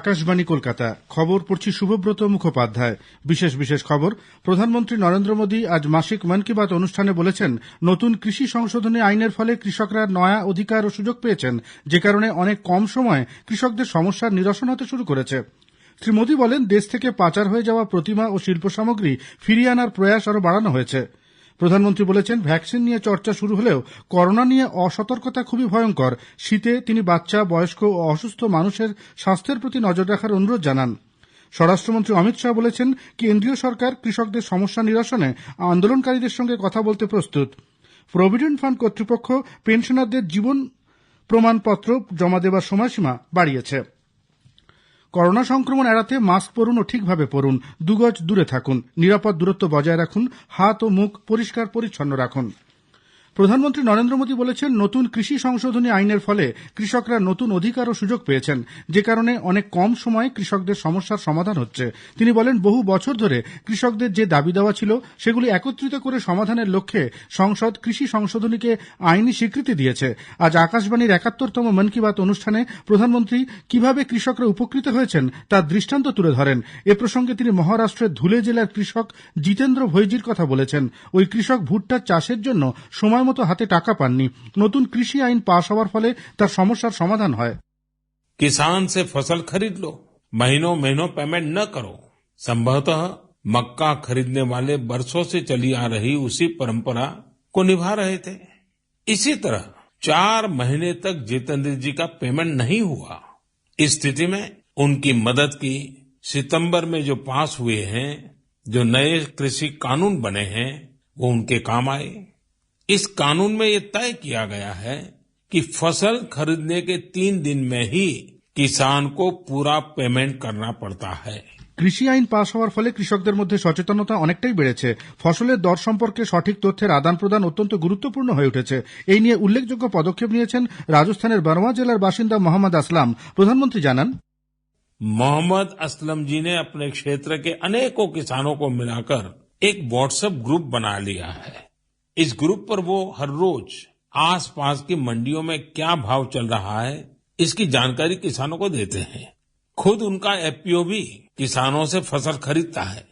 আকাশবাণী কলকাতা। খবর পড়ছি শুভব্রত মুখোপাধ্যায়। বিশেষ বিশেষ খবর, প্রধানমন্ত্রী নরেন্দ্র মোদী আজ মাসিক মন কি বাত অনুষ্ঠানে বলেছেন, নতুন কৃষি সংশোধনী আইনের ফলে কৃষকরা নয়া অধিকার ও সুযোগ পেয়েছেন, যে কারণে অনেক কম সময়ে কৃষকদের সমস্যার নিরসন হতে শুরু করেছে। শ্রী মোদী বলেন, দেশ থেকে পাচার হয়ে যাওয়া প্রতিমা ও শিল্প সামগ্রী ফিরিয়ে আনার প্রয়াস আরও বাড়ানো হয়েছে। প্রধানমন্ত্রী বলেছেন, ভ্যাকসিন নিয়ে চর্চা শুরু হলেও করোনা নিয়ে অসতর্কতা খুবই ভয়ঙ্কর। শীতে তিনি বাচ্চা, বয়স্ক ও অসুস্থ মানুষের স্বাস্থ্যের প্রতি নজর রাখার অনুরোধ জানান। স্বরাষ্ট্রমন্ত্রী অমিত শাহ বলেছেন, কেন্দ্রীয় সরকার কৃষকদের সমস্যা নিরসনে আন্দোলনকারীদের সঙ্গে কথা বলতে প্রস্তুত। প্রভিডেন্ট ফান্ড কর্তৃপক্ষ পেনশনারদের জীবন প্রমাণপত্র জমা দেওয়ার সময়সীমা বাড়িয়েছে। করোনা সংক্রমণ এড়াতে মাস্ক পরুন ও ঠিকভাবে পরুন। দুগজ দূরে থাকুন। নিরাপদ দূরত্ব বজায় রাখুন। হাত ও মুখ পরিষ্কার পরিচ্ছন্ন রাখুন। প্রধানমন্ত্রী নরেন্দ্র মোদী বলেছেন, নতুন কৃষি সংশোধনী আইনের ফলে কৃষকরা নতুন অধিকার ও সুযোগ পেয়েছেন। যে কারণে অনেক কম সময়ে কৃষকদের সমস্যার সমাধান হচ্ছে। তিনি বলেন, বহু বছর ধরে কৃষকদের যে দাবি দেওয়া ছিল, সেগুলি একত্রিত করে সমাধানের লক্ষ্যে সংসদ কৃষি সংশোধনীকে আইনি স্বীকৃতি দিয়েছে। আজ আকাশবাণীর একাত্তরতম মন কি বাত অনুষ্ঠানে প্রধানমন্ত্রী কীভাবে কৃষকরা উপকৃত হয়েছেন তার দৃষ্টান্ত তুলে ধরেন। এ প্রসঙ্গে তিনি মহারাষ্ট্রের ধুলে জেলার কৃষক জিতেন্দ্র ভৈজির কথা বলেছেন। ওই কৃষক ভুট্টার চাষের জন্য সময় মতো হাতে টাকা পাননি নতুন কৃষি আইন পাশ হওয়ার ফলে তার সমস্যার সমাধান হয় किसान से फसल खरीद लो महीनों महीनों पेमेंट न करो संभवतः मक्का खरीदने वाले बरसों से चली आ रही उसी परंपरा को निभा रहे थे इसी तरह चार महीने तक जितेंद्र जी का पेमेंट नहीं हुआ इस स्थिति में उनकी मदद की सितंबर में जो पास हुए हैं जो नए कृषि कानून बने हैं वो उनके काम आए इस कानून में ये तय किया गया है कि फसल खरीदने के तीन दिन में ही किसान को पूरा पेमेंट करना पड़ता है কৃষি আইন পাশ হওয়ার ফলে কৃষকদের মধ্যে সচেতনতা অনেকটাই বেড়েছে ফসলের দর সম্পর্কে সঠিক তথ্যের আদান প্রদান অত্যন্ত গুরুত্বপূর্ণ হয়ে উঠেছে এই নিয়ে উল্লেখযোগ্য পদক্ষেপ নিয়েছেন রাজস্থানের বরওয়া জেলার বাসিন্দা মোহাম্মদ আসলাম প্রধানমন্ত্রী জানান मोहम्मद असलम जी ने अपने क्षेत्र के अनेकों किसानों को मिलाकर एक व्हाट्सएप ग्रुप बना लिया है इस ग्रुप पर वो हर रोज आसपास की मंडियों में क्या भाव चल रहा है, इसकी जानकारी किसानों को देते हैं। खुद उनका एफपीओ भी किसानों से फ़सल खरीदता है,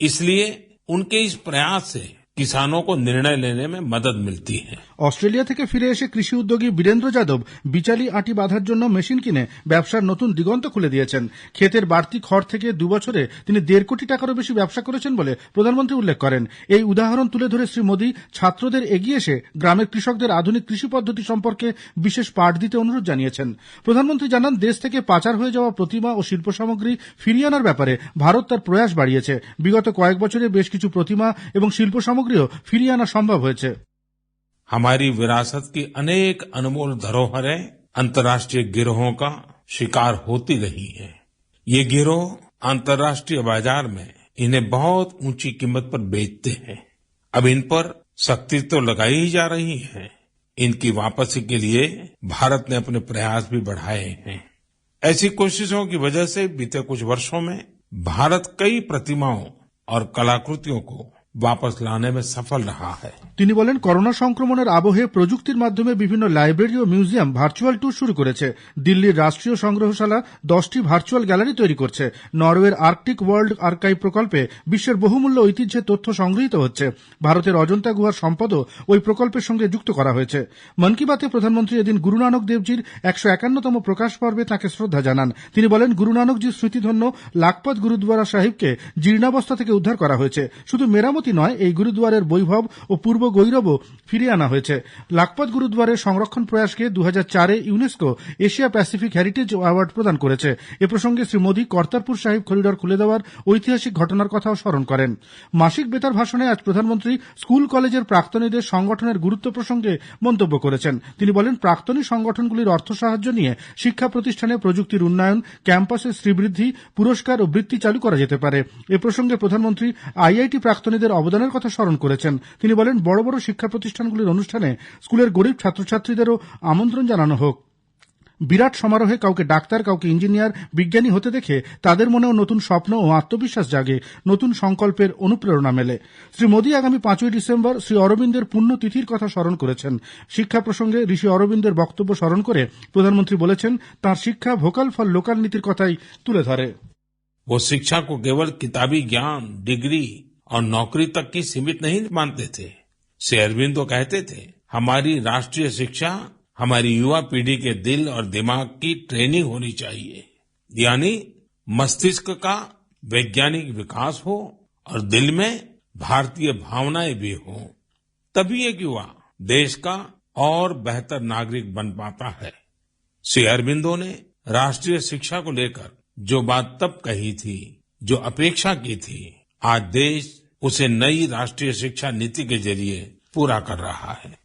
इसलिए उनके इस प्रयास से কিষানো কো নির্ণয় লেনে মে মদদ মিলতি হ্যাঁ অস্ট্রেলিয়া থেকে ফিরে এসে কৃষি উদ্যোগী বীরেন্দ্র যাদব বিচালি আটি বাঁধার জন্য মেশিন কিনে ব্যবসার নতুন দিগন্ত খুলে দিয়েছেন। ক্ষেতের বাড়তি খড় থেকে দুবছরে তিনি দেড় কোটি টাকারও বেশি ব্যবসা করেছেন বলে প্রধানমন্ত্রী উল্লেখ করেন। এই উদাহরণ তুলে ধরে শ্রী মোদী ছাত্রদের এগিয়ে এসে গ্রামের কৃষকদের আধুনিক কৃষি পদ্ধতি সম্পর্কে বিশেষ পাঠ দিতে অনুরোধ জানিয়েছেন। প্রধানমন্ত্রী জানান, দেশ থেকে পাচার হয়ে যাওয়া প্রতিমা ও শিল্প সামগ্রী ফিরিয়ে আনার ব্যাপারে ভারত তার প্রয়াস বাড়িয়েছে। বিগত কয়েক বছরে বেশ কিছু প্রতিমা এবং শিল্প সামগ্রী সামগ্রীও ফিরিয়ে আনা সম্ভব হয়েছে हमारी विरासत की अनेक अनमोल धरोहरें अंतर्राष्ट्रीय गिरोहों का शिकार होती रही हैं। ये गिरोह अंतर्राष्ट्रीय बाजार में इन्हें बहुत ऊंची कीमत पर बेचते हैं अब इन पर सख्ती तो लगाई ही जा रही है इनकी वापसी के लिए भारत ने अपने प्रयास भी बढ़ाए हैं ऐसी कोशिशों की वजह से बीते कुछ वर्षों में भारत कई प्रतिमाओं और कलाकृतियों को তিনি বলেন, করোনা সংক্রমণের আবহে প্রযুক্তির মাধ্যমে বিভিন্ন লাইব্রেরি ও মিউজিয়াম ভার্চুয়াল ট্যুর শুরু করেছে। দিল্লির রাষ্ট্রীয় সংগ্রহশালা দশটি ভার্চুয়াল গ্যালারি তৈরি করছে। নরওয়ের আর্কটিক ওয়ার্ল্ড আর্কাইভ প্রকল্পে বিশ্বের বহুমূল্য ঐতিহ্যের তথ্য সংগৃহীত হচ্ছে। ভারতের অজন্তা গুহার সম্পদও ওই প্রকল্পের সঙ্গে যুক্ত করা হয়েছে। মন কি বাতে প্রধানমন্ত্রী এদিন গুরু নানক দেবজির একশো একান্নতম প্রকাশ পর্বে তাঁকে শ্রদ্ধা জানান। তিনি বলেন, গুরু নানকজির স্মৃতিধন্য লাখপত গুরুদ্বারা সাহিবকে জীর্ণাবস্থা থেকে উদ্ধার করা হয়েছে। শুধু মেরামত নয়, এই গুরুদ্বারের বৈভব ও পূর্ব গৈরবও ফিরিয়ে আনা হয়েছে। লাখপত গুরুদ্বারের সংরক্ষণ প্রয়াসকে দু চারে UNESCO Asia Pacific heritage award প্রদান করেছে। এ প্রসঙ্গে শ্রী মোদী কর্তারপুর সাহিব করিডর খুলে দেওয়ার ঐতিহাসিক ঘটনার কথাও স্মরণ করেন। মাসিক বেতার ভাষণে আজ প্রধানমন্ত্রী স্কুল কলেজের প্রাক্তনীদের সংগঠনের গুরুত্ব প্রসঙ্গে মন্তব্য করেছেন। তিনি বলেন, প্রাক্তনী সংগঠনগুলির অর্থ সাহায্য নিয়ে শিক্ষা প্রতিষ্ঠানে প্রযুক্তির উন্নয়ন, ক্যাম্পাসের শ্রীবৃদ্ধি, পুরস্কার ও বৃত্তি চালু করা যেতে পারে। এ প্রসঙ্গে প্রধানমন্ত্রী আইআইটি প্রাক্তনীদের অবদানের কথা স্মরণ করেছেন তিনি বলেন বড় বড় শিক্ষা প্রতিষ্ঠানগুলির অনুষ্ঠানে স্কুলের গরিব ছাত্রছাত্রীদেরও আমন্ত্রণ জানানো হোক বিরাট সমারোহে কাউকে ডাক্তার কাউকে ইঞ্জিনিয়ার বিজ্ঞানী হতে দেখে তাদের মনেও নতুন স্বপ্ন ও আত্মবিশ্বাস জাগে নতুন সংকল্পের অনুপ্রেরণা মেলে শ্রী মোদী আগামী পাঁচই ডিসেম্বর শ্রী অরবিন্দের পুণ্যতিথির কথা স্মরণ করেছেন শিক্ষা প্রসঙ্গে ঋষি অরবিন্দের বক্তব্য স্মরণ করে প্রধানমন্ত্রী বলেছেন তাঁর শিক্ষা ভোকাল ফর লোকাল নীতির কথাই তুলে ধরে वो शिक्षा को केवल किताबी ज्ञान डिग्री और नौकरी तक की सीमित नहीं मानते थे। श्री अरविंद तो कहते थे, हमारी राष्ट्रीय शिक्षा, हमारी युवा पीढ़ी के दिल और दिमाग की ट्रेनिंग होनी चाहिए। यानी मस्तिष्क का वैज्ञानिक विकास हो और दिल में भारतीय भावनाएँ भी हो। तभी एक युवा देश का और बेहतर नागरिक बन पाता है। श्री अरबिंदो ने राष्ट्रीय शिक्षा को लेकर जो बात तब कही थी, जो अपेक्षा की थी, आज देश उसे नई राष्ट्रीय शिक्षा नीति के ज़रिए पूरा कर रहा है।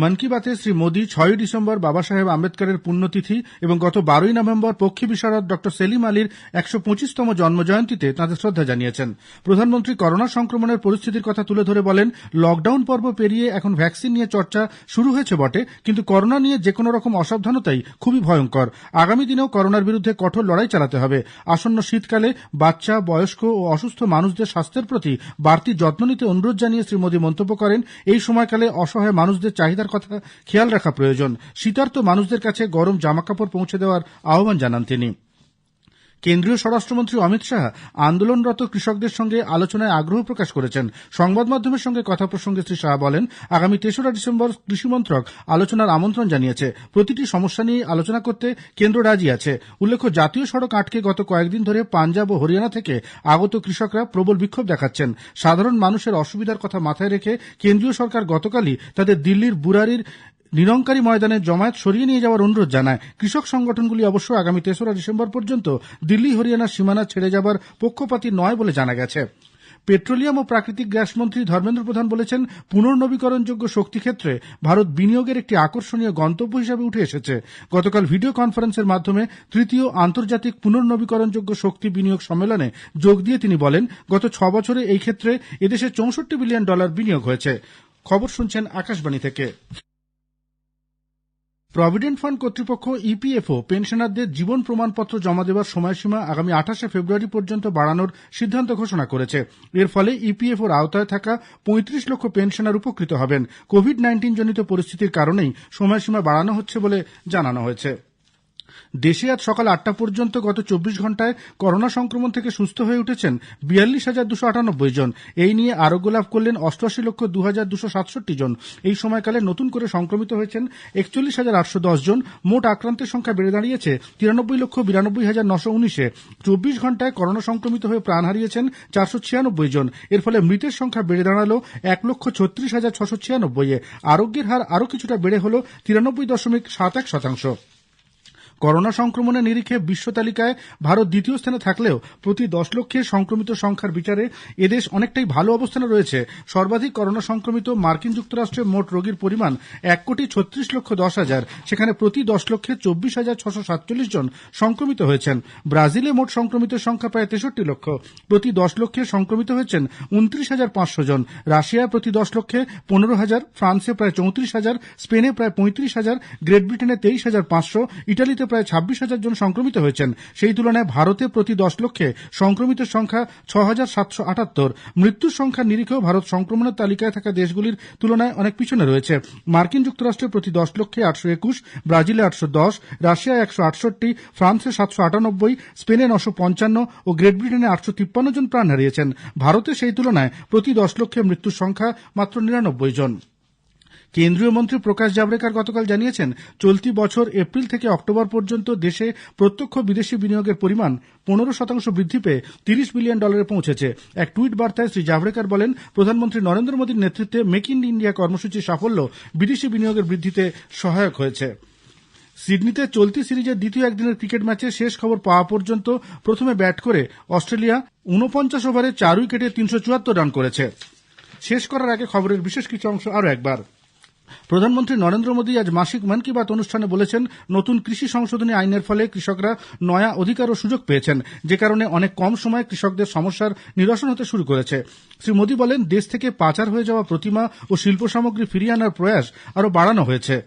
মন কি বাতে শ্রী মোদী ছয়ই ডিসেম্বর বাবা সাহেব আম্বেদকরের পুণ্যতিথি এবং গত বারোই নভেম্বর পক্ষী বিশারদ ডক্টর সেলিম আলীর একশো পঁচিশতম জন্মজয়ন্তীতে তাঁদের শ্রদ্ধা জানিয়েছেন। প্রধানমন্ত্রী করোনা সংক্রমণের পরিস্থিতির কথা তুলে ধরে বলেন, লকডাউন পর্ব পেরিয়ে এখন ভ্যাকসিন নিয়ে চর্চা শুরু হয়েছে বটে, কিন্তু করোনা নিয়ে যে কোনো রকম অসাবধানতাই খুবই ভয়ঙ্কর। আগামী দিনেও করোনার বিরুদ্ধে কঠোর লড়াই চালাতে হবে। আসন্ন শীতকালে বাচ্চা, বয়স্ক ও অসুস্থ মানুষদের স্বাস্থ্যের প্রতি বাড়তি যত্ন নিতে অনুরোধ জানিয়ে শ্রী মোদী মন্তব্য করেন, এই সময়কালে অসহায় মানুষদের চাহিদার কথা খেয়াল রাখা প্রয়োজন। শীতার্ত মানুষদের কাছে গরম জামাকাপড় পৌঁছে দেওয়ার আহ্বান জানান তিনি। কেন্দ্রীয় স্বরাষ্ট্রমন্ত্রী অমিত শাহ আন্দোলনরত কৃষকদের সঙ্গে আলোচনায় আগ্রহ প্রকাশ করেছেন। সংবাদ মাধ্যমের সঙ্গে কথা প্রসঙ্গে শ্রী শাহ বলেন, আগামী তেসরা ডিসেম্বর কৃষি মন্ত্রক আলোচনার আমন্ত্রণ জানিয়েছে। প্রতিটি সমস্যা নিয়ে আলোচনা করতে কেন্দ্র রাজি আছে। উল্লেখ্য, জাতীয় সড়ক আটকে গত কয়েকদিন ধরে পাঞ্জাব ও হরিয়ানা থেকে আগত কৃষকরা প্রবল বিক্ষোভ দেখাচ্ছেন। সাধারণ মানুষের অসুবিধার কথা মাথায় রেখে কেন্দ্রীয় সরকার গতকালই তাদের দিল্লির বুরারির নিরঙ্কারী ময়দানে জমায়েত সরিয়ে নিয়ে যাওয়ার অনুরোধ জানায়। কৃষক সংগঠনগুলি অবশ্য আগামী তেসরা ডিসেম্বর পর্যন্ত দিল্লি হরিয়ানার সীমানা ছেড়ে যাবার পক্ষপাতী নয় বলে জানা গেছে। পেট্রোলিয়াম ও প্রাকৃতিক গ্যাস মন্ত্রী ধর্মেন্দ্র প্রধান বলেছেন, পুনর্নবীকরণযোগ্য শক্তি ক্ষেত্রে ভারত বিনিয়োগের একটি আকর্ষণীয় গন্তব্য হিসাবে উঠে এসেছে। গতকাল ভিডিও কনফারেন্সের মাধ্যমে তৃতীয় আন্তর্জাতিক পুনর্নবীকরণযোগ্য শক্তি বিনিয়োগ সম্মেলনে যোগ দিয়ে তিনি বলেন, গত ছ বছরে এই ক্ষেত্রে এদেশে চৌষট্টি বিলিয়ন ডলার বিনিয়োগ হয়েছে। খবর শুনছেন আকাশবাণী থেকে। প্রভিডেন্ট ফান্ড কর্তৃপক্ষ ইপিএফও পেনশনারদের জীবন প্রমাণপত্র জমা দেওয়ার সময়সীমা আগামী আঠাশে ফেব্রুয়ারি পর্যন্ত বাড়ানোর সিদ্ধান্ত ঘোষণা করেছে। এর ফলে ইপিএফওর আওতায় থাকা পঁয়ত্রিশ লক্ষ পেনশনার উপকৃত হবেন। কোভিড নাইন্টিন জনিত পরিস্থিতির কারণেই সময়সীমা বাড়ানো হচ্ছে বলে জানানো হয়েছে। দেশে আজ সকাল আটটা পর্যন্ত গত চব্বিশ ঘন্টায় করোনা সংক্রমণ থেকে সুস্থ হয়ে উঠেছেন বিয়াল্লিশ হাজার দুশো আটানব্বই জন। এই নিয়ে আরোগ্য লাভ করলেন অষ্টআশি লক্ষ দু হাজার দুশো সাতষট্টি জন। এই সময়কালে নতুন করে সংক্রমিত হয়েছেন একচল্লিশ হাজার আটশো দশ জন। মোট আক্রান্তের সংখ্যা বেড়ে দাঁড়িয়েছে তিরানব্বই লক্ষ বিরানব্বই হাজার নশো উনিশে। চব্বিশ ঘন্টায় করোনা সংক্রমিত হয়ে প্রাণ হারিয়েছেন চারশো ছিয়ানব্বই জন। এর ফলে মৃতের সংখ্যা বেড়ে দাঁড়াল এক লক্ষ ছত্রিশ হাজার ছশো ছিয়ানব্বই আরোগ্যের হার আরও কিছুটা বেড়ে হল তিরানব্বই দশমিক সাত এক শতাংশ। করোনা সংক্রমণের নিরিখে বিশ্ব তালিকায় ভারত দ্বিতীয় স্থানে থাকলেও প্রতি দশ লক্ষের সংক্রমিত সংখ্যার বিচারে এদেশ অনেকটাই ভালো অবস্থানে রয়েছে। সর্বাধিক করোনা সংক্রমিত মার্কিন যুক্তরাষ্ট্রে মোট রোগীর পরিমাণ এক কোটি ছত্রিশ লক্ষ দশ হাজার, সেখানে প্রতি দশ লক্ষে চব্বিশ হাজার ছশো সাতচল্লিশ জন সংক্রমিত হয়েছেন। ব্রাজিলে মোট সংক্রমিতের সংখ্যা প্রায় তেষট্টি লক্ষ, প্রতি দশ লক্ষে সংক্রমিত হয়েছেন উনত্রিশ হাজার পাঁচশো জন। রাশিয়ায় প্রতি দশ লক্ষে পনেরো হাজার, ফ্রান্সে প্রায় চৌত্রিশ হাজার, স্পেনে প্রায় পঁয়ত্রিশ হাজার, গ্রেট ব্রিটেনে তেইশ হাজার পাঁচশো, ইটালিতে প্রায় ছাব্বিশ হাজার জন সংক্রমিত হয়েছেন। সেই তুলনায় ভারতে প্রতি দশ লক্ষে সংক্রমিতের সংখ্যা ছ হাজার সাতশো আটাত্তর। মৃত্যুর সংখ্যার নিরিখেও ভারত সংক্রমণের তালিকায় থাকা দেশগুলির তুলনায় অনেক পিছনে রয়েছে। মার্কিন যুক্তরাষ্ট্রে প্রতি দশ লক্ষে আটশো একুশ, ব্রাজিলে আটশো দশ, রাশিয়ায় একশো আটষট্টি, ফ্রান্সে সাতশো আটানব্বই, স্পেনে নশো পঞ্চান্ন ও গ্রেট ব্রিটেনে আটশো তিপ্পান্ন জন প্রাণ হারিয়েছেন। ভারতে সেই তুলনায় প্রতি দশ লক্ষে মৃত্যুর সংখ্যা মাত্র নিরানব্বই জন। কেন্দ্রীয় মন্ত্রী প্রকাশ জাভড়েকর গতকাল জানিয়েছেন, চলতি বছর এপ্রিল থেকে অক্টোবর পর্যন্ত দেশে প্রত্যক্ষ বিদেশি বিনিয়োগের পরিমাণ পনেরো শতাংশ বৃদ্ধি পেয়ে তিরিশ বিলিয়ন ডলারে পৌঁছেছে। এক টুইট বার্তায় শ্রী জাভড়েকর বলেন, প্রধানমন্ত্রী নরেন্দ্র মোদীর নেতৃত্বে মেক ইন ইন্ডিয়া কর্মসূচির সাফল্য বিদেশি বিনিয়োগের বৃদ্ধিতে সহায়ক হয়েছে। সিডনিতে চলতি সিরিজের দ্বিতীয় একদিনের ক্রিকেট ম্যাচে শেষ খবর পাওয়া পর্যন্ত প্রথমে ব্যাট করে অস্ট্রেলিয়া উনপঞ্চাশ ওভারে চার উইকেটে তিনশো চুয়াত্তর রান করেছে। শেষ করার আগে খবরের বিশেষ কিছু অংশ আরও একবার। প্রধানমন্ত্রী নরেন্দ্র মোদী আজ মাসিক মন কি বাত অনুষ্ঠানে বলেছেন, নতুন কৃষি সংশোধনী আইনের ফলে কৃষকরা নয়া অধিকার ও সুযোগ পেয়েছেন। যে কারণে অনেক কম সময়ে কৃষকদের সমস্যার নিরসন হতে শুরু করেছে। শ্রী মোদী বলেন, দেশ থেকে পাচার হয়ে যাওয়া প্রতিমা ও শিল্প সামগ্রী ফিরিয়ে আনার প্রয়াস আরও বাড়ানো হয়েছে।